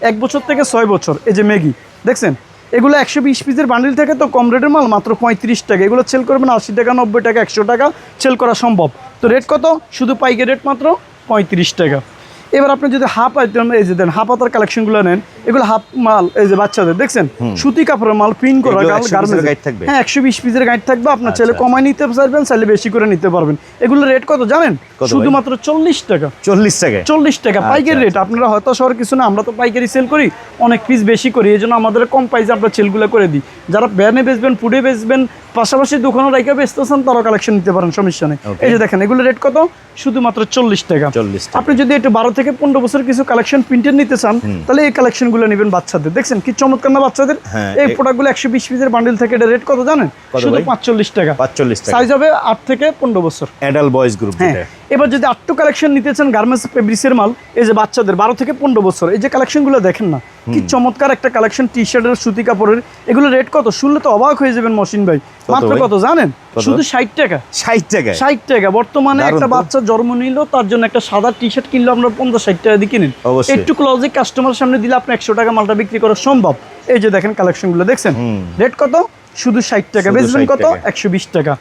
এক বছর থেকে ছয় বছর, এই যে ম্যাগি, দেখছেন? এগুলো একশো বিশ পিসের বান্ডিল থেকে তো কম রেটের মাল, মাত্র পঁয়ত্রিশ টাকা। এগুলো সেল করবেন আশি টাকা, নব্বই টাকা, একশো টাকা সেল করা সম্ভব। তো রেট কত? শুধু পাইকারি রেট মাত্র পঁয়ত্রিশ টাকা। এবার আপনি যদি হাফ আইটেম এই যে দেন হাফ হাতার কালেকশনগুলো নেন এগুলো হাফ মাল এই যে বাচ্চাদের দেখছেন? সুতি কাপড়ের মাল প্রিন্ট করা এগুলো 100 piece এর গার্মেন্টস থাকবে? হ্যাঁ একশো বিশ পিসের গাইড থাকবে আপনার ছেলে আচ্ছা। কমায় নিতে পারবেন চাইলে বেশি করে নিতে পারবেন। এগুলো রেট কত জানেন? শুধুমাত্র চল্লিশ টাকা। চল্লিশ টাকায় চল্লিশ টাকা আচ্ছা, পাইকারি রেট আপনারা হয়তো শহর কিছু না আমরা তো পাইকারি সেল করি অনেক পিস বেশি করি এই জন্য আমাদের কম প্রাইসে আমরা সেলগুলো করে দিই। যারা ব্যানে বেচবেন ফুডে বেচবেন পাশাপাশি দোকানে রাইকা বেচতেছেন তারাও কালেকশন নিতে পারেন সমস্যা নেই। এই যে দেখেন এগুলো রেট কত? শুধুমাত্র চল্লিশ টাকা। 40 টাকা। আপনি যদি একটু বারো থেকে পনেরো বছর কিছু কালেকশন প্রিন্টের নিতে চান তাহলে এই কালেকশনগুলো নেবেন বাচ্চাদের। দেখছেন কি চমৎকার না বাচ্চাদের? হ্যাঁ, এই প্রোডাক্টগুলো একশো বিশ পিসের বান্ডিল থেকে এটা রেট কত জানেন? শুধু পাঁচচল্লিশ টাকা। পাঁচচল্লিশ টাকা। সাইজ হবে আট থেকে পনেরো বছর। অ্যাডাল্ট বয়েজ গ্রুপ হ্যাঁ এবার যদি আটটু কালেকশন নিতে চান গার্মেন্টস ফেব্রিক্সের মাল এই যে বাচ্চাদের বারো থেকে পনেরো বছর এই যে কালেকশনগুলো দেখেন না কি চমৎকার একটা কালেকশন টি শার্টের সুতি কাপড়ের এগুলো রেট কত? শুনলে তো অবাক হয়ে যাবেন মসিন ভাই। মাত্র কত জানেন? শুধু ষাট টাকা। ষাট টাকা? ষাট টাকা। বর্তমানে একটা বাচ্চা জন্ম নিল তার জন্য একটা সাদা টি শার্ট কিনলে আমরা পঞ্চাশ ষাট টাকা দিয়ে কিনেন। একটু ক্লোজে কাস্টমার সামনে দিলে আপনি একশো টাকা মালটা বিক্রি করা সম্ভব। এই যে দেখেন কালেকশনগুলো দেখছেন? রেট কত? শুধু ষাট টাকা। বেচবেন কত? একশো বিশ টাকা।